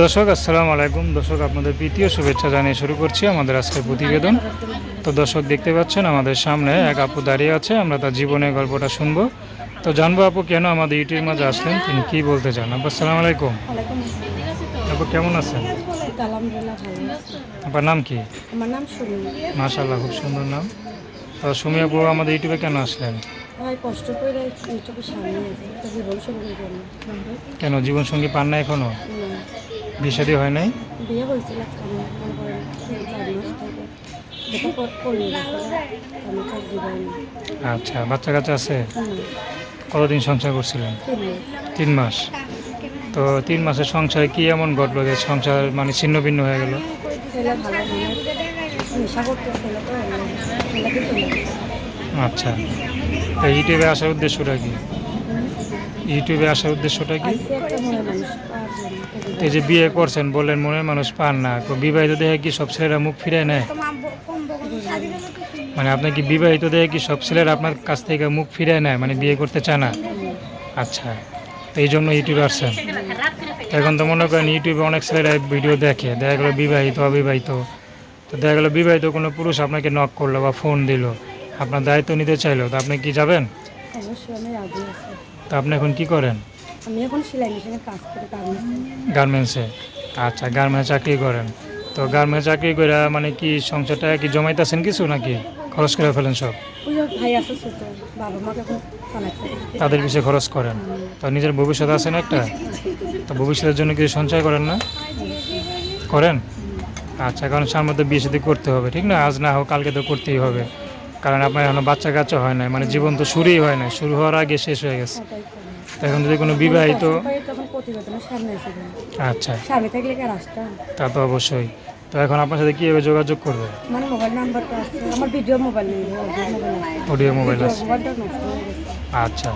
দর্শক আসসালামু আলাইকুম। দর্শক আপনাদের প্রীতীয় শুভেচ্ছা জানিয়ে শুরু করছি আমাদের আজকের প্রতিবেদন। তো দর্শক দেখতে পাচ্ছেন আমাদের সামনে এক আপু দাঁড়িয়ে আছে। আমরা তার জীবনের গল্পটা শুনব। তো জানব আপু কেন আমাদের ইউটিউবের মাঝে আসলেন? তিনি কি বলতে চান? আপু আসসালামু আলাইকুম। আপু কেমন আছেন? আপনার নাম কি? আমার নাম সুমি। মাশাল্লাহ খুব সুন্দর নাম। তো সুমি আপু আমাদের ইউটিউবে কেন আসলেন? কষ্ট করে সামনে জীবন পান না এখনও? বিষাদী হয় নাই? বিয়ে হয়েছিল আচ্ছা বাচ্চা কাচ্চা আছে? কতদিন সংসার করছিলেন? তিন মাস। তো তিন মাসের সংসারে কি এমন ঘটলো যে সংসার মানে ছিন্ন ভিন্ন হয়ে গেল। আচ্ছা। তো ইউটিউবে আসার উদ্দেশ্যটা কি? ইউটিউবে আসার উদ্দেশ্যটা কি। এই যে বিয়ে করছেন বললেন মনের মানুষ পান না। বিবাহিত দেখে কি সব ছেলেরা মুখ ফিরে নেয়? মানে আপনি কি বিবাহিত দেখে কি সব ছেলেরা আপনার কাছ থেকে মুখ ফিরে নেয়? মানে বিয়ে করতে চায় না? আচ্ছা তো এই জন্য ইউটিউবে আসছেন। এখন তো মনে করেন ইউটিউবে অনেক ছেলেরা ভিডিও দেখে, দেখা গেলো বিবাহিত, অবিবাহিত। তো দেখা গেলো বিবাহিত কোনো পুরুষ আপনাকে নক করল বা ফোন দিল। আপনার দায়িত্ব নিতে চাইলো, তো আপনি কি যাবেন? অবশ্যই আমি রাজি আছি। তো আপনি এখন কি করেন? আমি এখন সেলাই মেশিনে কাজ করি গার্মেন্টসে গার্মেন্টসে আচ্ছা গার্মেন্টস চাকরি করেন। তো গার্মেন্টস চাকরি করে মানে কি সংসারটা কি জমাইতেছেন কিছু নাকি? খরচ করে ফেলেন সব? ভাই আছে ছোট বাবা মাকে তাদের বিষয়ে খরচ করেন? তো নিজের ভবিষ্যৎ আছে না একটা? তো ভবিষ্যতের জন্য কিছু সঞ্চয় করেন না? করেন? আচ্ছা কারণ সামনে তো বিয়ে সাথে করতে হবে ঠিক না? আজ না হোক কালকে তো করতেই হবে। কারণ আপনার এখনও বাচ্চা কাচ্চা হয় না মানে জীবন তো শুরুই হয় না শুরু হওয়ার আগে শেষ হয়ে গেছে। এখন যদি কোনো বিবাহিত আচ্ছা। তা তো অবশ্যই। তো এখন আপনার সাথে কীভাবে যোগাযোগ করবে? আমার মোবাইল নাম্বারটা আছে আমার ভিডিও মোবাইল নেই অডিও মোবাইল আছে। অডিও মোবাইল আছে। আচ্ছা।